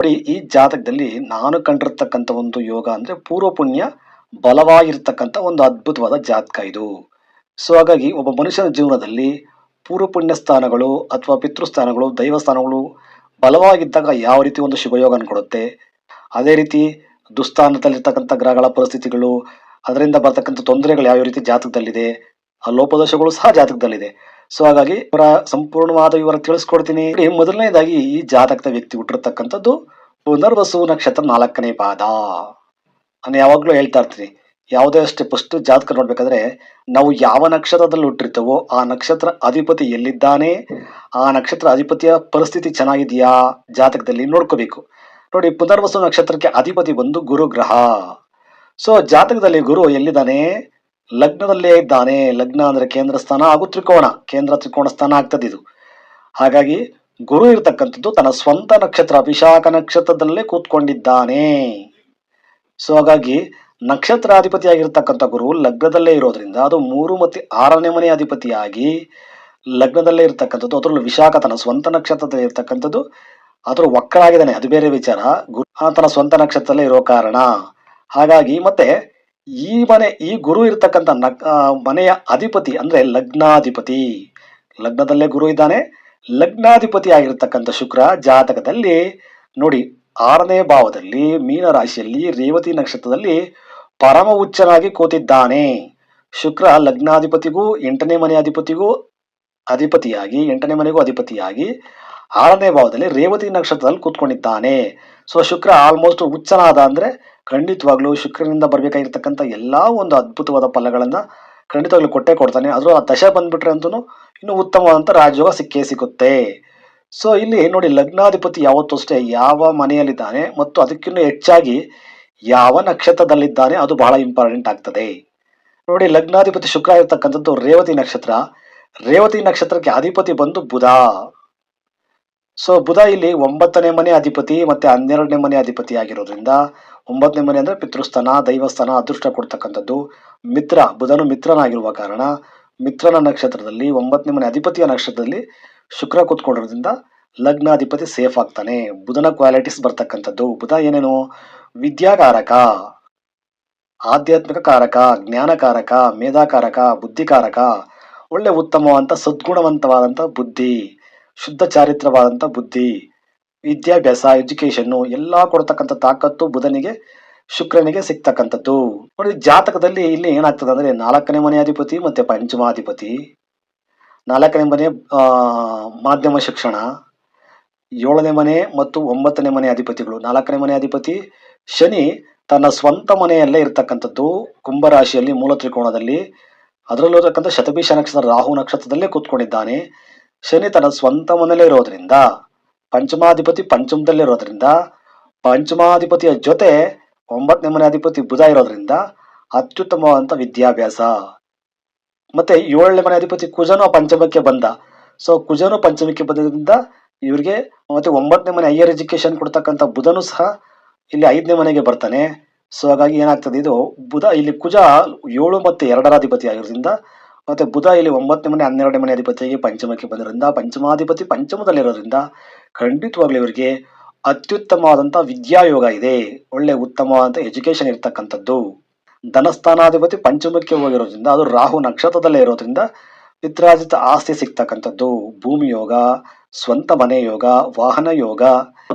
ನೋಡಿ, ಈ ಜಾತಕದಲ್ಲಿ ನಾನು ಕಂಡಿರ್ತಕ್ಕಂಥ ಒಂದು ಯೋಗ ಅಂದ್ರೆ ಪೂರ್ವ ಪುಣ್ಯ ಬಲವಾಗಿರ್ತಕ್ಕಂಥ ಒಂದು ಅದ್ಭುತವಾದ ಜಾತಕ ಇದು. ಸೊ ಹಾಗಾಗಿ ಒಬ್ಬ ಮನುಷ್ಯನ ಜೀವನದಲ್ಲಿ ಪೂರ್ವ ಪುಣ್ಯ ಸ್ಥಾನಗಳು ಅಥವಾ ಪಿತೃಸ್ಥಾನಗಳು ದೈವಸ್ಥಾನಗಳು ಬಲವಾಗಿದ್ದಾಗ ಯಾವ ರೀತಿ ಒಂದು ಶುಭಯೋಗನ ಕೊಡುತ್ತೆ? ಅದೇ ರೀತಿ ದುಸ್ಥಾನದಲ್ಲಿರ್ತಕ್ಕಂಥ ಗ್ರಹಗಳ ಪರಿಸ್ಥಿತಿಗಳು, ಅದರಿಂದ ಬರ್ತಕ್ಕಂಥ ತೊಂದರೆಗಳು ಯಾವ ರೀತಿ ಜಾತಕದಲ್ಲಿದೆ? ಆ ಲೋಪದೋಷಗಳು ಸಹ ಜಾತಕದಲ್ಲಿದೆ. ಸೊ ಹಾಗಾಗಿ ಇವರ ಸಂಪೂರ್ಣವಾದ ವಿವರ ತಿಳಿಸ್ಕೊಡ್ತೀನಿ. ಮೊದಲನೇದಾಗಿ ಈ ಜಾತಕದ ವ್ಯಕ್ತಿ ಹುಟ್ಟಿರ್ತಕ್ಕಂಥದ್ದು ಪುನರ್ವಸು ನಕ್ಷತ್ರ ನಾಲ್ಕನೇ ಪಾದ. ನಾನು ಯಾವಾಗಲೂ ಹೇಳ್ತಾ ಇರ್ತೀನಿ, ಯಾವುದೇ ಅಷ್ಟೇ ಫಸ್ಟ್ ಜಾತಕ ನೋಡ್ಬೇಕಾದ್ರೆ ನಾವು ಯಾವ ನಕ್ಷತ್ರದಲ್ಲಿ ಹುಟ್ಟಿರ್ತೇವೋ ಆ ನಕ್ಷತ್ರ ಅಧಿಪತಿ ಎಲ್ಲಿದ್ದಾನೆ, ಆ ನಕ್ಷತ್ರ ಅಧಿಪತಿಯ ಪರಿಸ್ಥಿತಿ ಚೆನ್ನಾಗಿದೆಯಾ ಜಾತಕದಲ್ಲಿ ನೋಡ್ಕೋಬೇಕು. ನೋಡಿ, ಪುನರ್ವಸು ನಕ್ಷತ್ರಕ್ಕೆ ಅಧಿಪತಿ ಬಂದು ಗುರು ಗ್ರಹ ಸೊ ಜಾತಕದಲ್ಲಿ ಗುರು ಎಲ್ಲಿದ್ದಾನೆ? ಲಗ್ನದಲ್ಲೇ ಇದ್ದಾನೆ. ಲಗ್ನ ಅಂದರೆ ಕೇಂದ್ರ ಸ್ಥಾನ ಹಾಗೂ ತ್ರಿಕೋಣ. ಕೇಂದ್ರ ತ್ರಿಕೋಣ ಸ್ಥಾನ ಆಗ್ತದೆ ಇದು. ಹಾಗಾಗಿ ಗುರು ಇರ್ತಕ್ಕಂಥದ್ದು ತನ್ನ ಸ್ವಂತ ನಕ್ಷತ್ರ, ವಿಶಾಖ ನಕ್ಷತ್ರದಲ್ಲೇ ಕೂತ್ಕೊಂಡಿದ್ದಾನೆ. ಸೊ ಹಾಗಾಗಿ ನಕ್ಷತ್ರಾಧಿಪತಿಯಾಗಿರ್ತಕ್ಕಂಥ ಗುರು ಲಗ್ನದಲ್ಲೇ ಇರೋದ್ರಿಂದ ಅದು ಮೂರು ಮತ್ತು ಆರನೇ ಮನೆ ಅಧಿಪತಿಯಾಗಿ ಲಗ್ನದಲ್ಲೇ ಇರ್ತಕ್ಕಂಥದ್ದು, ಅದರಲ್ಲೂ ವಿಶಾಖ ತನ್ನ ಸ್ವಂತ ನಕ್ಷತ್ರದಲ್ಲಿ ಇರ್ತಕ್ಕಂಥದ್ದು, ಅದರ ಒಕ್ಕಳಾಗಿದ್ದಾನೆ ಅದು ಬೇರೆ ವಿಚಾರ. ಗುರು ತನ್ನ ಸ್ವಂತ ನಕ್ಷತ್ರದಲ್ಲೇ ಇರೋ ಕಾರಣ. ಹಾಗಾಗಿ ಮತ್ತೆ ಈ ಮನೆ, ಈ ಗುರು ಇರ್ತಕ್ಕಂಥ ಮನೆಯ ಅಧಿಪತಿ ಅಂದ್ರೆ ಲಗ್ನಾಧಿಪತಿ. ಲಗ್ನದಲ್ಲೇ ಗುರು ಇದ್ದಾನೆ, ಲಗ್ನಾಧಿಪತಿ ಆಗಿರ್ತಕ್ಕಂಥ ಶುಕ್ರ ಜಾತಕದಲ್ಲಿ ನೋಡಿ, ಆರನೇ ಭಾವದಲ್ಲಿ ಮೀನ ರಾಶಿಯಲ್ಲಿ ರೇವತಿ ನಕ್ಷತ್ರದಲ್ಲಿ ಪರಮ ಉಚ್ಚನಾಗಿ ಕೂತಿದ್ದಾನೆ. ಶುಕ್ರ ಲಗ್ನಾಧಿಪತಿಗೂ, ಎಂಟನೇ ಮನೆ ಅಧಿಪತಿಗೂ ಅಧಿಪತಿಯಾಗಿ, ಎಂಟನೇ ಮನೆಗೂ ಅಧಿಪತಿಯಾಗಿ ಆರನೇ ಭಾವದಲ್ಲಿ ರೇವತಿ ನಕ್ಷತ್ರದಲ್ಲಿ ಕೂತ್ಕೊಂಡಿದ್ದಾನೆ. ಸೊ ಶುಕ್ರ ಆಲ್ಮೋಸ್ಟ್ ಉಚ್ಚನಾದ ಅಂದ್ರೆ ಖಂಡಿತವಾಗ್ಲೂ ಶುಕ್ರನಿಂದ ಬರ್ಬೇಕಾಗಿರ್ತಕ್ಕಂಥ ಎಲ್ಲ ಒಂದು ಅದ್ಭುತವಾದ ಫಲಗಳನ್ನ ಖಂಡಿತವಾಗ್ಲೂ ಕೊಟ್ಟೆ ಕೊಡ್ತಾನೆ. ಅದ್ರ ಆ ದಶ ಬಂದ್ಬಿಟ್ರೆ ಅಂತೂ ಇನ್ನೂ ಉತ್ತಮವಾದಂಥ ರಾಜಯೋಗ ಸಿಕ್ಕೇ ಸಿಗುತ್ತೆ. ಸೊ ಇಲ್ಲಿ ನೋಡಿ ಲಗ್ನಾಧಿಪತಿ ಯಾವತ್ತೂ ಅಷ್ಟೇ ಯಾವ ಮನೆಯಲ್ಲಿದ್ದಾನೆ ಮತ್ತು ಅದಕ್ಕಿನ್ನೂ ಹೆಚ್ಚಾಗಿ ಯಾವ ನಕ್ಷತ್ರದಲ್ಲಿದ್ದಾನೆ ಅದು ಬಹಳ ಇಂಪಾರ್ಟೆಂಟ್ ಆಗ್ತದೆ. ನೋಡಿ ಲಗ್ನಾಧಿಪತಿ ಶುಕ್ರ ಇರತಕ್ಕಂಥದ್ದು ರೇವತಿ ನಕ್ಷತ್ರ. ರೇವತಿ ನಕ್ಷತ್ರಕ್ಕೆ ಅಧಿಪತಿ ಬಂದು ಬುಧ. ಸೊ ಬುಧ ಇಲ್ಲಿ ಒಂಬತ್ತನೇ ಮನೆ ಅಧಿಪತಿ ಮತ್ತೆ ಹನ್ನೆರಡನೇ ಮನೆ ಅಧಿಪತಿ ಆಗಿರೋದ್ರಿಂದ ಒಂಬತ್ತನೇ ಮನೆ ಅಂದ್ರೆ ಪಿತೃಸ್ಥಾನ, ದೈವಸ್ಥಾನ, ಅದೃಷ್ಟ ಕೊಡ್ತಕ್ಕಂಥದ್ದು ಮಿತ್ರ, ಬುಧನು ಮಿತ್ರನಾಗಿರುವ ಕಾರಣ ಮಿತ್ರನ ನಕ್ಷತ್ರದಲ್ಲಿ ಒಂಬತ್ತನೇ ಮನೆ ಅಧಿಪತಿಯ ನಕ್ಷತ್ರದಲ್ಲಿ ಶುಕ್ರ ಕೂತ್ಕೊಂಡಿರೋದ್ರಿಂದ ಲಗ್ನಾಧಿಪತಿ ಸೇಫ್ ಆಗ್ತಾನೆ. ಬುಧನ ಕ್ವಾಲಿಟೀಸ್ ಬರ್ತಕ್ಕಂಥದ್ದು. ಬುಧ ಏನೇನು? ವಿದ್ಯಾಕಾರಕ, ಆಧ್ಯಾತ್ಮಿಕ ಕಾರಕ, ಜ್ಞಾನಕಾರಕ, ಮೇಧಾಕಾರಕ, ಬುದ್ಧಿಕಾರಕ, ಒಳ್ಳೆ ಉತ್ತಮವಾದಂಥ ಸದ್ಗುಣವಂತವಾದಂಥ ಬುದ್ಧಿ, ಶುದ್ಧ ಚಾರಿತ್ರವಾದಂಥ ಬುದ್ಧಿ. ವಿದ್ಯಾಭ್ಯಾಸ ಎಜುಕೇಶನ್ನು ಎಲ್ಲ ಕೊಡ್ತಕ್ಕಂಥ ತಾಕತ್ತು ಬುಧನಿಗೆ, ಶುಕ್ರನಿಗೆ ಸಿಗ್ತಕ್ಕಂಥದ್ದು. ನೋಡಿ, ಜಾತಕದಲ್ಲಿ ಇಲ್ಲಿ ಏನಾಗ್ತದೆ ಅಂದರೆ ನಾಲ್ಕನೇ ಮನೆ ಅಧಿಪತಿ ಮತ್ತೆ ಪಂಚಮಾಧಿಪತಿ. ನಾಲ್ಕನೇ ಮನೆ ಮಾಧ್ಯಮ ಶಿಕ್ಷಣ, ಏಳನೇ ಮನೆ ಮತ್ತು ಒಂಬತ್ತನೇ ಮನೆ ಅಧಿಪತಿಗಳು. ನಾಲ್ಕನೇ ಮನೆ ಅಧಿಪತಿ ಶನಿ ತನ್ನ ಸ್ವಂತ ಮನೆಯಲ್ಲೇ ಇರ್ತಕ್ಕಂಥದ್ದು. ಕುಂಭರಾಶಿಯಲ್ಲಿ ಮೂಲ ತ್ರಿಕೋಣದಲ್ಲಿ ಅದರಲ್ಲೂ ಇರತಕ್ಕಂಥ ಶತಭೀಷ ನಕ್ಷತ್ರ ರಾಹು ನಕ್ಷತ್ರದಲ್ಲೇ ಕೂತ್ಕೊಂಡಿದ್ದಾನೆ. ಶನಿ ತನ್ನ ಸ್ವಂತ ಮನೆಯಲ್ಲೇ ಇರೋದ್ರಿಂದ ಪಂಚಮಾಧಿಪತಿ ಪಂಚಮದಲ್ಲಿ ಇರೋದ್ರಿಂದ ಪಂಚಮಾಧಿಪತಿಯ ಜೊತೆ ಒಂಬತ್ತನೇ ಮನೆ ಅಧಿಪತಿ ಬುಧ ಇರೋದ್ರಿಂದ ಅತ್ಯುತ್ತಮವಾದಂಥ ವಿದ್ಯಾಭ್ಯಾಸ. ಮತ್ತೆ ಏಳನೇ ಮನೆ ಅಧಿಪತಿ ಕುಜನು ಪಂಚಮಕ್ಕೆ ಬಂದ. ಸೊ ಕುಜನು ಪಂಚಮಕ್ಕೆ ಬಂದಿದ್ದರಿಂದ ಇವರಿಗೆ ಮತ್ತೆ ಒಂಬತ್ತನೇ ಮನೆ ಹೈಯರ್ ಎಜುಕೇಶನ್ ಕೊಡ್ತಕ್ಕಂಥ ಬುಧನು ಸಹ ಇಲ್ಲಿ ಐದನೇ ಮನೆಗೆ ಬರ್ತಾನೆ. ಸೊ ಹಾಗಾಗಿ ಏನಾಗ್ತದೆ ಇದು ಬುಧ, ಇಲ್ಲಿ ಕುಜ ಏಳು ಮತ್ತು ಎರಡರ ಅಧಿಪತಿ ಆಗಿರೋದ್ರಿಂದ ಮತ್ತೆ ಬುಧ ಇಲ್ಲಿ ಒಂಬತ್ತನೇ ಮನೆ, ಹನ್ನೆರಡನೇ ಮನೆ ಅಧಿಪತಿಯಾಗಿ ಪಂಚಮಕ್ಕೆ ಬಂದಿರೋದ್ರಿಂದ ಪಂಚಮಾಧಿಪತಿ ಪಂಚಮದಲ್ಲಿರೋದ್ರಿಂದ ಖಂಡಿತವಾಗ್ಲೂ ಇವರಿಗೆ ಅತ್ಯುತ್ತಮವಾದಂಥ ವಿದ್ಯಾಯೋಗ ಇದೆ. ಒಳ್ಳೆ ಉತ್ತಮವಾದಂಥ ಎಜುಕೇಶನ್ ಇರ್ತಕ್ಕಂಥದ್ದು. ಧನಸ್ಥಾನಾಧಿಪತಿ ಪಂಚಮಕ್ಕೆ ಹೋಗಿರೋದ್ರಿಂದ, ಅದು ರಾಹು ನಕ್ಷತ್ರದಲ್ಲೇ ಇರೋದ್ರಿಂದ ಪಿತ್ರಾಜಿತ ಆಸ್ತಿ ಸಿಗ್ತಕ್ಕಂಥದ್ದು. ಭೂಮಿ ಯೋಗ, ಸ್ವಂತ ಮನೆ ಯೋಗ, ವಾಹನ ಯೋಗ,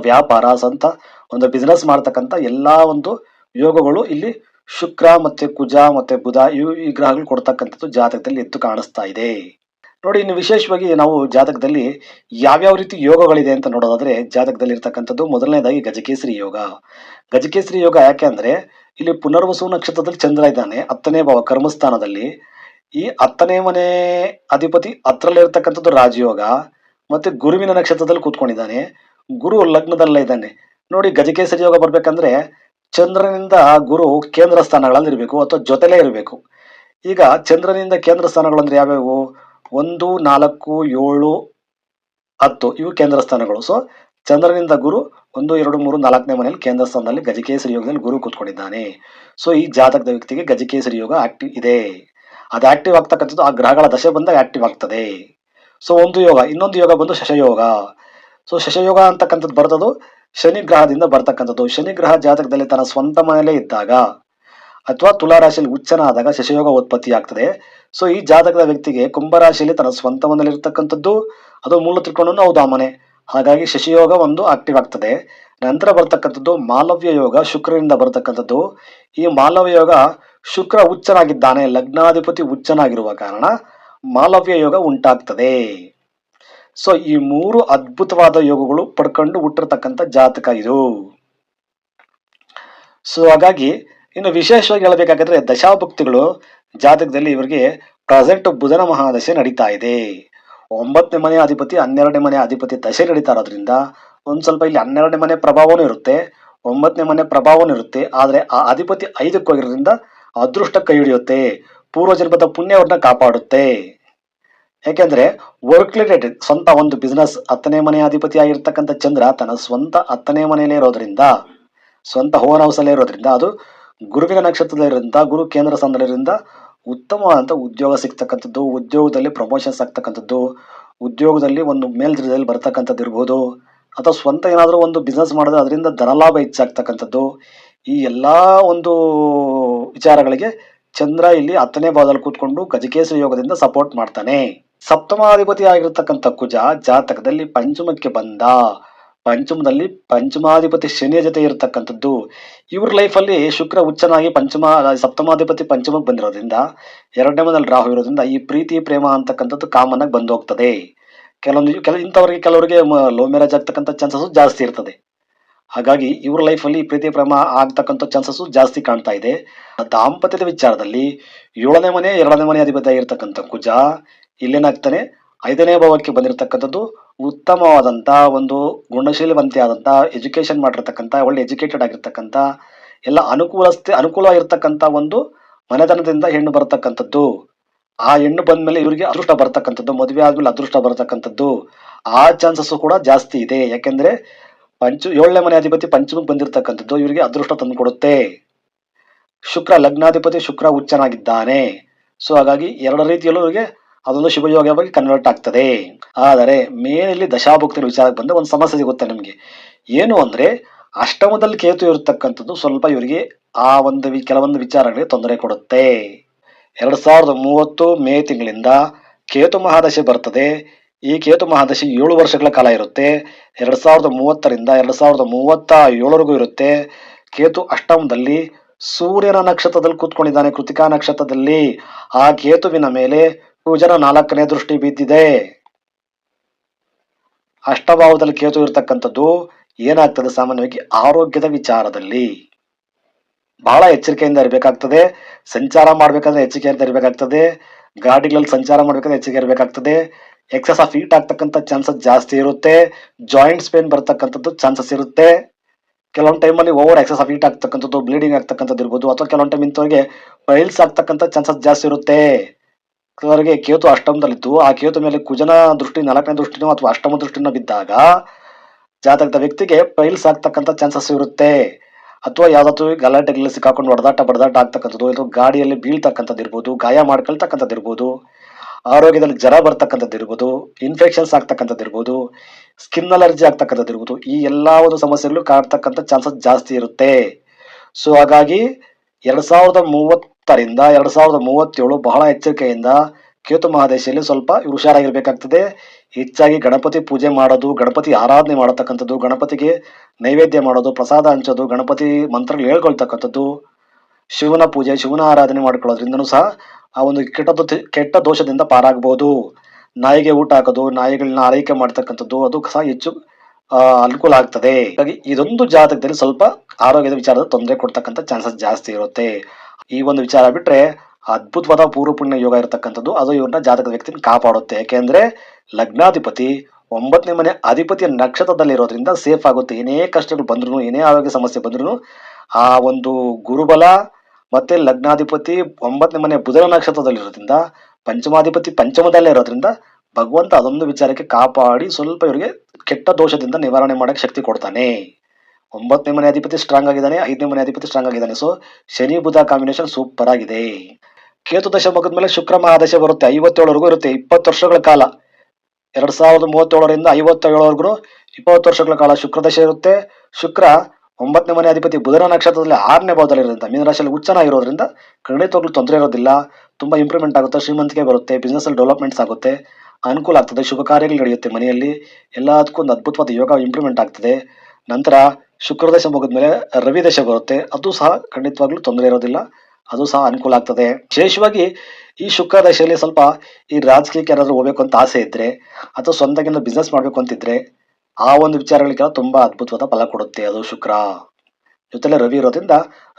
ವ್ಯಾಪಾರ, ಸ್ವಂತ ಒಂದು ಬಿಸ್ನೆಸ್ ಮಾಡ್ತಕ್ಕಂಥ ಎಲ್ಲಾ ಒಂದು ಯೋಗಗಳು ಇಲ್ಲಿ ಶುಕ್ರ ಮತ್ತೆ ಕುಜ ಮತ್ತೆ ಬುಧ ಇವು ಈ ಗ್ರಹಗಳು ಕೊಡ್ತಕ್ಕಂಥದ್ದು ಜಾತಕದಲ್ಲಿ ಎದ್ದು ಕಾಣಿಸ್ತಾ ಇದೆ. ನೋಡಿ, ಇನ್ನು ವಿಶೇಷವಾಗಿ ನಾವು ಜಾತಕದಲ್ಲಿ ಯಾವ್ಯಾವ ರೀತಿ ಯೋಗಗಳಿದೆ ಅಂತ ನೋಡೋದಾದ್ರೆ ಜಾತಕದಲ್ಲಿ ಇರ್ತಕ್ಕಂಥದ್ದು ಮೊದಲನೇದಾಗಿ ಗಜಕೇಸರಿ ಯೋಗ. ಗಜಕೇಸರಿ ಯೋಗ ಯಾಕೆ ಅಂದ್ರೆ ಇಲ್ಲಿ ಪುನರ್ವಸು ನಕ್ಷತ್ರದಲ್ಲಿ ಚಂದ್ರ ಇದ್ದಾನೆ, ಹತ್ತನೇ ಭಾವ ಕರ್ಮಸ್ಥಾನದಲ್ಲಿ. ಈ ಹತ್ತನೇ ಮನೆ ಅಧಿಪತಿ ಹತ್ರಲ್ಲೇ ಇರ್ತಕ್ಕಂಥದ್ದು ರಾಜಯೋಗ ಮತ್ತೆ ಗುರುವಿನ ನಕ್ಷತ್ರದಲ್ಲಿ ಕೂತ್ಕೊಂಡಿದ್ದಾನೆ, ಗುರು ಲಗ್ನದಲ್ಲೇ ಇದ್ದಾನೆ. ನೋಡಿ, ಗಜಕೇಸರಿ ಯೋಗ ಬರ್ಬೇಕಂದ್ರೆ ಚಂದ್ರನಿಂದ ಗುರು ಕೇಂದ್ರ ಸ್ಥಾನಗಳಲ್ಲಿ ಇರಬೇಕು ಅಥವಾ ಜೊತೆಲೇ ಇರಬೇಕು. ಈಗ ಚಂದ್ರನಿಂದ ಕೇಂದ್ರ ಸ್ಥಾನಗಳು ಅಂದ್ರೆ ಯಾವ್ಯಾವು? ಒಂದು, ನಾಲ್ಕು, ಏಳು, ಹತ್ತು ಇವು ಕೇಂದ್ರ ಸ್ಥಾನಗಳು. ಸೊ ಚಂದ್ರನಿಂದ ಗುರು ಒಂದು, ಎರಡು, ಮೂರು, ನಾಲ್ಕನೇ ಮನೆಯಲ್ಲಿ ಕೇಂದ್ರ ಸ್ಥಾನದಲ್ಲಿ ಗಜಕೇಸರಿ ಯೋಗದಲ್ಲಿ ಗುರು ಕೂತ್ಕೊಂಡಿದ್ದಾನೆ. ಸೊ ಈ ಜಾತಕದ ವ್ಯಕ್ತಿಗೆ ಗಜಕೇಸರಿ ಯೋಗ ಆಕ್ಟಿವ್ ಇದೆ. ಅದು ಆಕ್ಟಿವ್ ಆಗ್ತಕ್ಕಂಥದ್ದು ಆ ಗ್ರಹಗಳ ದಶೆ ಬಂದಾಗ ಆಕ್ಟಿವ್ ಆಗ್ತದೆ. ಸೊ ಒಂದು ಯೋಗ, ಇನ್ನೊಂದು ಯೋಗ ಬಂದು ಶಶಯೋಗ. ಸೊ ಶಶಯೋಗ ಅಂತಕ್ಕಂಥದ್ದು ಬರ್ತದು ಶನಿ ಗ್ರಹದಿಂದ ಬರ್ತಕ್ಕಂಥದ್ದು. ಶನಿ ಗ್ರಹ ಜಾತಕದಲ್ಲಿ ತನ್ನ ಸ್ವಂತ ಮನೆಯಲ್ಲೇ ಇದ್ದಾಗ ಅಥವಾ ತುಲಾರಾಶಿಯಲ್ಲಿ ಉಚ್ಚನಾದಾಗ ಶಶಯೋಗ ಉತ್ಪತ್ತಿ ಆಗ್ತದೆ ಸೊ ಈ ಜಾತಕದ ವ್ಯಕ್ತಿಗೆ ಕುಂಭರಾಶಿಯಲ್ಲಿ ತನ್ನ ಸ್ವಂತ ಮನೆಯಲ್ಲಿ ಇರ್ತಕ್ಕಂಥದ್ದು, ಅದು ಮೂಲ ತಿಳ್ಕೊಂಡು ಹೌದು ಆ ಮನೆ? ಹಾಗಾಗಿ ಶಶಿಯೋಗ ಒಂದು ಆಕ್ಟಿವ್ ಆಗ್ತದೆ. ನಂತರ ಬರ್ತಕ್ಕಂಥದ್ದು ಮಾಲವ್ಯ ಯೋಗ, ಶುಕ್ರನಿಂದ ಬರ್ತಕ್ಕಂಥದ್ದು. ಈ ಮಾಲವ್ಯ ಯೋಗ ಶುಕ್ರ ಉಚ್ಚನಾಗಿದ್ದಾನೆ, ಲಗ್ನಾಧಿಪತಿ ಉಚ್ಚನಾಗಿರುವ ಕಾರಣ ಮಾಲವ್ಯ ಯೋಗ ಉಂಟಾಗ್ತದೆ. ಸೊ ಈ ಮೂರು ಅದ್ಭುತವಾದ ಯೋಗಗಳು ಪಡ್ಕೊಂಡು ಹುಟ್ಟಿರ್ತಕ್ಕಂಥ ಜಾತಕ ಇದು. ಸೊ ಹಾಗಾಗಿ ಇನ್ನು ವಿಶೇಷವಾಗಿ ಹೇಳಬೇಕಾಗಿದ್ರೆ ದಶಾಭುಕ್ತಿಗಳು ಜಾತಕದಲ್ಲಿ ಇವರಿಗೆ ಪ್ರೆಸೆಂಟ್ ಬುಧನ ಮಹಾದಶೆ ನಡೀತಾ ಇದೆ. ಒಂಬತ್ತನೇ ಮನೆ ಅಧಿಪತಿ, ಹನ್ನೆರಡನೇ ಮನೆ ಅಧಿಪತಿ ದಶೆ ನಡೀತಾ ಇರೋದ್ರಿಂದ ಒಂದು ಸ್ವಲ್ಪ ಇಲ್ಲಿ ಹನ್ನೆರಡನೇ ಮನೆ ಪ್ರಭಾವನೂ ಇರುತ್ತೆ, ಒಂಬತ್ತನೇ ಮನೆ ಪ್ರಭಾವನೂ ಇರುತ್ತೆ, ಆದ್ರೆ ಆ ಅಧಿಪತಿ ಐದಕ್ಕೆ ಹೋಗಿರೋದ್ರಿಂದ ಅದೃಷ್ಟ ಕೈ ಹಿಡಿಯುತ್ತೆ ಪೂರ್ವ ಜನ್ಮದ ಪುಣ್ಯವ್ರನ್ನ ಕಾಪಾಡುತ್ತೆ. ಯಾಕೆಂದ್ರೆ ವರ್ಕ್ ರಿಲೇಟೆಡ್ ಸ್ವಂತ ಒಂದು ಬಿಸ್ನೆಸ್ ಹತ್ತನೇ ಮನೆ ಅಧಿಪತಿ ಆಗಿರ್ತಕ್ಕಂಥ ಚಂದ್ರ ತನ್ನ ಸ್ವಂತ ಹತ್ತನೇ ಮನೆಯಲ್ಲೇ ಇರೋದ್ರಿಂದ, ಸ್ವಂತ ಹೋನ್ ಹೌಸ್ ಅಲ್ಲೇ ಇರೋದ್ರಿಂದ, ಅದು ಗುರುವಿನ ನಕ್ಷತ್ರದಲ್ಲಿರೋದ್ರಿಂದ ಗುರು ಕೇಂದ್ರ ಸ್ಥಾನದಲ್ಲಿರೋದ್ರಿಂದ ಉತ್ತಮವಾದಂಥ ಉದ್ಯೋಗ ಸಿಗ್ತಕ್ಕಂಥದ್ದು, ಉದ್ಯೋಗದಲ್ಲಿ ಪ್ರಮೋಷನ್ಸ್ ಆಗ್ತಕ್ಕಂಥದ್ದು, ಉದ್ಯೋಗದಲ್ಲಿ ಒಂದು ಮೇಲ್ದರ್ಜೆಯಲ್ಲಿ ಬರ್ತಕ್ಕಂಥದ್ದು ಇರ್ಬೋದು, ಅಥವಾ ಸ್ವಂತ ಏನಾದರೂ ಒಂದು ಬಿಸ್ನೆಸ್ ಮಾಡಿದ್ರೆ ಅದರಿಂದ ಧನಲಾಭ ಹೆಚ್ಚಾಗ್ತಕ್ಕಂಥದ್ದು, ಈ ಎಲ್ಲ ಒಂದು ವಿಚಾರಗಳಿಗೆ ಚಂದ್ರ ಇಲ್ಲಿ ಹತ್ತನೇ ಭಾವದಲ್ಲಿ ಕೂತ್ಕೊಂಡು ಗಜಕೇಸರಿ ಯೋಗದಿಂದ ಸಪೋರ್ಟ್ ಮಾಡ್ತಾನೆ. ಸಪ್ತಮಾಧಿಪತಿ ಆಗಿರ್ತಕ್ಕಂಥ ಕುಜ ಜಾತಕದಲ್ಲಿ ಪಂಚಮಕ್ಕೆ ಬಂದ. ಪಂಚಮದಲ್ಲಿ ಪಂಚಮಾಧಿಪತಿ ಶನಿಯ ಜೊತೆ ಇರತಕ್ಕಂಥದ್ದು. ಇವ್ರ ಲೈಫಲ್ಲಿ ಶುಕ್ರ ಉಚ್ಚನಾಗಿ ಪಂಚಮ, ಸಪ್ತಮಾಧಿಪತಿ ಪಂಚಮಕ್ಕೆ ಬಂದಿರೋದ್ರಿಂದ ಎರಡನೇ ಮನೆಯಲ್ಲಿ ರಾಹು ಇರೋದ್ರಿಂದ ಈ ಪ್ರೀತಿ, ಪ್ರೇಮ ಅಂತಕ್ಕಂಥದ್ದು ಕಾಮನ್ ಆಗಿ ಬಂದು ಹೋಗ್ತದೆ. ಕೆಲವೊಂದು ಕೆಲ ಇಂಥವ್ರಿಗೆ, ಕೆಲವರಿಗೆ ಲವ್ ಮ್ಯಾರೇಜ್ ಆಗ್ತಕ್ಕಂಥ ಚಾನ್ಸಸ್ ಜಾಸ್ತಿ ಇರ್ತದೆ. ಹಾಗಾಗಿ ಇವ್ರ ಲೈಫಲ್ಲಿ ಪ್ರೀತಿ, ಪ್ರೇಮ ಆಗ್ತಕ್ಕಂಥ ಚಾನ್ಸಸ್ ಜಾಸ್ತಿ ಕಾಣ್ತಾ ಇದೆ. ದಾಂಪತ್ಯದ ವಿಚಾರದಲ್ಲಿ ಏಳನೇ ಮನೆ, ಎರಡನೇ ಮನೆ ಅಧಿಪತಿ ಆಗಿರ್ತಕ್ಕಂಥ ಕುಜ ಇಲ್ಲೇನಾಗ್ತಾನೆ ಐದನೇ ಭಾವಕ್ಕೆ ಬಂದಿರತಕ್ಕಂಥದ್ದು ಉತ್ತಮವಾದಂಥ ಒಂದು ಗುಣಶೀಲವಂತೆ ಆದಂಥ ಎಜುಕೇಶನ್ ಮಾಡಿರ್ತಕ್ಕಂಥ, ಒಳ್ಳೆ ಎಜುಕೇಟೆಡ್ ಆಗಿರ್ತಕ್ಕಂಥ, ಎಲ್ಲ ಅನುಕೂಲಸ್ತೆ ಅನುಕೂಲವಾಗಿರ್ತಕ್ಕಂಥ ಒಂದು ಮನೆತನದಿಂದ ಹೆಣ್ಣು ಬರತಕ್ಕಂಥದ್ದು. ಆ ಹೆಣ್ಣು ಬಂದ ಮೇಲೆ ಇವರಿಗೆ ಅದೃಷ್ಟ ಬರ್ತಕ್ಕಂಥದ್ದು, ಮದುವೆ ಆದ್ಮೇಲೆ ಅದೃಷ್ಟ ಬರ್ತಕ್ಕಂಥದ್ದು. ಆ ಚಾನ್ಸಸ್ ಕೂಡ ಜಾಸ್ತಿ ಇದೆ. ಯಾಕೆಂದ್ರೆ ಪಂಚ, ಏಳನೇ ಮನೆ ಅಧಿಪತಿ ಪಂಚಮಕ್ಕೆ ಬಂದಿರತಕ್ಕಂಥದ್ದು ಇವರಿಗೆ ಅದೃಷ್ಟ ತಂದುಕೊಡುತ್ತೆ. ಶುಕ್ರ ಲಗ್ನಾಧಿಪತಿ ಶುಕ್ರ ಉಚ್ಚನಾಗಿದ್ದಾನೆ. ಸೊ ಹಾಗಾಗಿ ಎರಡು ರೀತಿಯಲ್ಲೂ ಇವರಿಗೆ ಅದೊಂದು ಶುಭಯೋಗವಾಗಿ ಕನ್ವರ್ಟ್ ಆಗ್ತದೆ. ಆದರೆ ಮೇನಲ್ಲಿ ದಶಾಭುಕ್ತಿನ ವಿಚಾರಕ್ಕೆ ಬಂದ ಒಂದು ಸಮಸ್ಯೆ ಸಿಗುತ್ತೆ ನಿಮಗೆ. ಏನು ಅಂದ್ರೆ, ಅಷ್ಟಮದಲ್ಲಿ ಕೇತು ಇರತಕ್ಕಂಥದ್ದು ಸ್ವಲ್ಪ ಇವರಿಗೆ ಆ ಒಂದು ಕೆಲವೊಂದು ವಿಚಾರಗಳಿಗೆ ತೊಂದರೆ ಕೊಡುತ್ತೆ. ಎರಡ್ ಸಾವಿರದ ಮೂವತ್ತು ಮೇ ತಿಂಗಳಿಂದ ಕೇತು ಮಹಾದಶೆ ಬರ್ತದೆ. ಈ ಕೇತು ಮಹಾದಶಿ ಏಳು ವರ್ಷಗಳ ಕಾಲ ಇರುತ್ತೆ. ಎರಡು ಸಾವಿರದ ಮೂವತ್ತರಿಂದ ಎರಡು ಸಾವಿರದ ಮೂವತ್ತ ಏಳರಿಗೂ ಇರುತ್ತೆ. ಕೇತು ಅಷ್ಟಮದಲ್ಲಿ ಸೂರ್ಯನ ನಕ್ಷತ್ರದಲ್ಲಿ ಕೂತ್ಕೊಂಡಿದ್ದಾನೆ ಕೃತಿಕಾ ನಕ್ಷತ್ರದಲ್ಲಿ. ಆ ಕೇತುವಿನ ಮೇಲೆ ಕುಜನ ನಾಲ್ಕನೇ ದೃಷ್ಟಿ ಬಿದ್ದಿದೆ. ಅಷ್ಟಭಾವದಲ್ಲಿ ಕೇತು ಇರತಕ್ಕಂಥದ್ದು ಏನಾಗ್ತದೆ ಸಾಮಾನ್ಯವಾಗಿ ಆರೋಗ್ಯದ ವಿಚಾರದಲ್ಲಿ. ಬಹಳ ಎಚ್ಚರಿಕೆಯಿಂದ ಇರಬೇಕಾಗ್ತದೆ, ಸಂಚಾರ ಮಾಡ್ಬೇಕಂದ್ರೆ ಎಚ್ಚರಿಕೆಯಿಂದ ಇರಬೇಕಾಗ್ತದೆ, ಗಾಡಿಗಳಲ್ಲಿ ಸಂಚಾರ ಮಾಡ್ಬೇಕಂದ್ರೆ ಎಚ್ಚರಿಕೆ ಇರಬೇಕಾಗ್ತದೆ, ಎಕ್ಸಸ್ ಆಫ್ ಹೀಟ್ ಆಗ್ತಕ್ಕಂಥ ಚಾನ್ಸಸ್ ಜಾಸ್ತಿ ಇರುತ್ತೆ, ಜಾಯಿಂಟ್ಸ್ ಪೇನ್ ಬರ್ತಕ್ಕಂಥದ್ದು ಚಾನ್ಸಸ್ ಇರುತ್ತೆ. ಕೆಲವೊಂದು ಟೈಮಲ್ಲಿ ಓವರ್ ಎಕ್ಸಸ್ ಆಫ್ ಹೀಟ್ ಆಗ್ತಕ್ಕಂಥದ್ದು, ಬ್ಲೀಡಿಂಗ್ ಆಗ್ತಕ್ಕಂಥದ್ದು ಇರ್ಬೋದು, ಅಥವಾ ಕೆಲವೊಂದು ಟೈಮ್ ಇಂಥವ್ರಿಗೆ ಪೈಲ್ಸ್ ಆಗ್ತಕ್ಕಂಥ ಚಾನ್ಸಸ್ ಜಾಸ್ತಿ ಇರುತ್ತೆ. ಕೆಲವರಿಗೆ ಕೇತು ಅಷ್ಟಮದಲ್ಲಿದ್ದು, ಆ ಕೇತು ಮೇಲೆ ಕುಜನ ದೃಷ್ಟಿ ನಾಲ್ಕನೇ ದೃಷ್ಟಿನೋ ಅಥವಾ ಅಷ್ಟಮ ದೃಷ್ಟಿನೋ ಬಿದ್ದಾಗ, ಜಾತಕದ ವ್ಯಕ್ತಿಗೆ ಪೈಲ್ಸ್ ಆಗ್ತಕ್ಕಂಥ ಚಾನ್ಸಸ್ ಇರುತ್ತೆ. ಅಥವಾ ಯಾವ್ದಾದ್ರು ಗಲಾಟೆಗಳಲ್ಲಿ ಸಿಕ್ಕಾಕೊಂಡು ಹೊಡೆದಾಟ, ಬಡದಾಟ ಆಗ್ತಕ್ಕಂಥದ್ದು ಅಥವಾ ಗಾಡಿಯಲ್ಲಿ ಬೀಳ್ತಕ್ಕಂಥದ್ದು ಇರ್ಬೋದು, ಗಾಯ ಮಾಡ್ಕೊಳ್ತಕ್ಕಂಥದ್ದು ಇರ್ಬೋದು, ಆರೋಗ್ಯದಲ್ಲಿ ಜ್ವರ ಬರ್ತಕ್ಕಂಥದ್ದು ಇರ್ಬೋದು ಇನ್ಫೆಕ್ಷನ್ಸ್ ಆಗ್ತಕ್ಕಂಥದ್ದು ಇರ್ಬೋದು ಸ್ಕಿನ್ ಅಲರ್ಜಿ ಆಗ್ತಕ್ಕಂಥದ್ದು ಇರ್ಬೋದು, ಈ ಎಲ್ಲ ಒಂದು ಸಮಸ್ಯೆಗಳು ಕಾಡ್ತಕ್ಕಂಥ ಚಾನ್ಸಸ್ ಜಾಸ್ತಿ ಇರುತ್ತೆ. ಸೊ ಹಾಗಾಗಿ ಎರಡ್ ಸಾವಿರದ ಮೂವತ್ತರಿಂದ ಎರಡ್ ಸಾವಿರದ ಮೂವತ್ತೇಳು ಬಹಳ ಎಚ್ಚರಿಕೆಯಿಂದ ಕೇತು ಮಹಾದೇಶಿಯಲ್ಲಿ ಸ್ವಲ್ಪ ಹುಷಾರಾಗಿರ್ಬೇಕಾಗ್ತದೆ. ಹೆಚ್ಚಾಗಿ ಗಣಪತಿ ಪೂಜೆ ಮಾಡೋದು, ಗಣಪತಿ ಆರಾಧನೆ ಮಾಡತಕ್ಕಂಥದ್ದು, ಗಣಪತಿಗೆ ನೈವೇದ್ಯ ಮಾಡೋದು, ಪ್ರಸಾದ ಹಂಚೋದು, ಗಣಪತಿ ಮಂತ್ರಗಳು ಹೇಳ್ಕೊಳ್ತಕ್ಕಂಥದ್ದು, ಶಿವನ ಪೂಜೆ, ಶಿವನ ಆರಾಧನೆ ಮಾಡ್ಕೊಳ್ಳೋದ್ರಿಂದನೂ ಸಹ ಆ ಒಂದು ಕೆಟ್ಟ ಕೆಟ್ಟ ದೋಷದಿಂದ ಪಾರಾಗಬಹುದು ನಾಯಿಗೆ ಊಟ ಹಾಕೋದು, ನಾಯಿಗಳನ್ನ ಆರೈಕೆ ಮಾಡ್ತಕ್ಕಂಥದ್ದು, ಅದು ಸಹ ಹೆಚ್ಚು ಅನುಕೂಲ ಆಗ್ತದೆ. ಹಾಗಾಗಿ ಇದೊಂದು ಜಾತಕದಲ್ಲಿ ಸ್ವಲ್ಪ ಆರೋಗ್ಯದ ವಿಚಾರದ ತೊಂದರೆ ಕೊಡ್ತಕ್ಕಂಥ ಚಾನ್ಸಸ್ ಜಾಸ್ತಿ ಇರುತ್ತೆ. ಈ ಒಂದು ವಿಚಾರ ಬಿಟ್ರೆ ಅದ್ಭುತವಾದ ಪೂರ್ವ ಪುಣ್ಯ ಯೋಗ ಇರತಕ್ಕಂಥದ್ದು ಅದು ಇವ್ರನ್ನ ಜಾತಕ ವ್ಯಕ್ತಿನ ಕಾಪಾಡುತ್ತೆ. ಯಾಕೆಂದ್ರೆ ಲಗ್ನಾಧಿಪತಿ, ಒಂಬತ್ತನೇ ಮನೆ ಅಧಿಪತಿಯ ನಕ್ಷತ್ರದಲ್ಲಿರೋದ್ರಿಂದ ಸೇಫ್ ಆಗುತ್ತೆ. ಏನೇ ಕಷ್ಟಗಳು ಬಂದ್ರು ಏನೇ ಆರೋಗ್ಯ ಸಮಸ್ಯೆ ಬಂದ್ರು ಆ ಒಂದು ಗುರುಬಲ ಮತ್ತೆ ಲಗ್ನಾಧಿಪತಿ ಒಂಬತ್ತನೇ ಮನೆ ಬುಧನ ನಕ್ಷತ್ರದಲ್ಲಿರೋದ್ರಿಂದ, ಪಂಚಮಾಧಿಪತಿ ಪಂಚಮದಲ್ಲೇ ಇರೋದ್ರಿಂದ ಭಗವಂತ ಅದೊಂದು ವಿಚಾರಕ್ಕೆ ಕಾಪಾಡಿ ಸ್ವಲ್ಪ ಇವರಿಗೆ ಕೆಟ್ಟ ದೋಷದಿಂದ ನಿವಾರಣೆ ಮಾಡಕ್ಕೆ ಶಕ್ತಿ ಕೊಡ್ತಾನೆ. ಒಂಬತ್ತನೇ ಮನೆ ಅಧಿಪತಿ ಸ್ಟ್ರಾಂಗ್ ಆಗಿದ್ದಾನೆ, ಐದನೇ ಮನೆ ಅಧಿಪತಿ ಸ್ಟ್ರಾಂಗ್ ಆಗಿದ್ದಾನೆ. So Shani Budh combination super ಆಗಿದೆ. ಕೇತು ದಶ ಮುಗಿದ ಮೇಲೆ ಶುಕ್ರ ಮಹಾದಶೆ ಬರುತ್ತೆ, ಐವತ್ತೇಳವರೆಗೂ ಇರುತ್ತೆ, ಇಪ್ಪತ್ತು ವರ್ಷಗಳ ಕಾಲ. ಎರಡ್ ಸಾವಿರದ ಮೂವತ್ತೇಳರಿಂದ ಐವತ್ತೇಳವರೆಗೂ ಇಪ್ಪತ್ತು ವರ್ಷಗಳ ಕಾಲ ಶುಕ್ರ ದಶ ಇರುತ್ತೆ. ಶುಕ್ರ ಒಂಬತ್ತನೇ ಮನೆ ಅಧಿಪತಿ ಬುಧನ ನಕ್ಷತ್ರದಲ್ಲಿ ಆರನೇ ಭಾವದಲ್ಲಿ ಇರೋದ್ರಿಂದ ಮೀನರಾಶಿಯಲ್ಲಿ ಉಚ್ಚನಾಗಿರೋದ್ರಿಂದ ಖಂಡಿತವಾಗ್ಲೂ ತೊಂದರೆ ಇರೋದಿಲ್ಲ. ತುಂಬಾ ಇಂಪ್ರೂವ್ಮೆಂಟ್ ಆಗುತ್ತೆ, ಶ್ರೀಮಂತಿಕೆ ಬರುತ್ತೆ ಬಿಸ್ನೆಸ್ ಅಲ್ಲಿ ಡೆವಲಪ್ಮೆಂಟ್ಸ್ ಆಗುತ್ತೆ. ಅನುಕೂಲ ಆಗ್ತದೆ, ಶುಭ ಕಾರ್ಯಗಳು ನಡೆಯುತ್ತೆ ಮನೆಯಲ್ಲಿ. ಎಲ್ಲದಕ್ಕೂ ಒಂದು ಅದ್ಭುತವಾದ ಯೋಗ ಇಂಪ್ರೂವ್ಮೆಂಟ್ ಆಗ್ತದೆ. ನಂತರ ಶುಕ್ರ ದಶೆ ಮುಗಿದ್ಮೇಲೆ ರವಿ ದಶೆ ಬರುತ್ತೆ. ಅದು ಸಹ ಖಂಡಿತವಾಗ್ಲೂ ತೊಂದರೆ ಇರೋದಿಲ್ಲ. ಅದು ಸಹ ಅನುಕೂಲ ಆಗ್ತದೆ. ವಿಶೇಷವಾಗಿ ಈ ಶುಕ್ರ ದಶೆಯಲ್ಲಿ ಸ್ವಲ್ಪ ಈ ರಾಜಕೀಯಕ್ಕೆ ಯಾರಾದ್ರೂ ಹೋಗ್ಬೇಕು ಅಂತ ಆಸೆ ಇದ್ರೆ ಅಥವಾ ಸ್ವಂತಕ್ಕಿಂತ ಬಿಸ್ನೆಸ್ ಮಾಡಬೇಕು ಅಂತಿದ್ರೆ ಆ ಒಂದು ವಿಚಾರಗಳಿಗೆಲ್ಲ ತುಂಬಾ ಅದ್ಭುತವಾದ ಫಲ ಕೊಡುತ್ತೆ. ಅದು ಶುಕ್ರ. ಜೊತೆಲೆ ರವಿ ಇರೋದ್ರಿಂದ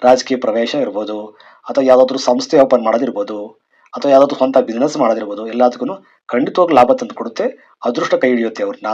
ರಾಜಕೀಯ ಪ್ರವೇಶ ಇರ್ಬೋದು. ಅಥವಾ ಯಾವುದಾದ್ರೂ ಸಂಸ್ಥೆ ಓಪನ್ ಮಾಡೋದಿರ್ಬೋದು. ಅಥವಾ ಯಾವುದಾದ್ರೂ ಸ್ವಂತ ಬಿಸ್ನೆಸ್ ಮಾಡೋದಿರ್ಬೋದು. ಎಲ್ಲದಕ್ಕೂ ಖಂಡಿತವಾಗ್ಲೂ ಲಾಭ ತಂದು ಕೊಡುತ್ತೆ. ಅದೃಷ್ಟ ಕೈ ಹಿಡಿಯುತ್ತೆ ಅವ್ರನ್ನ.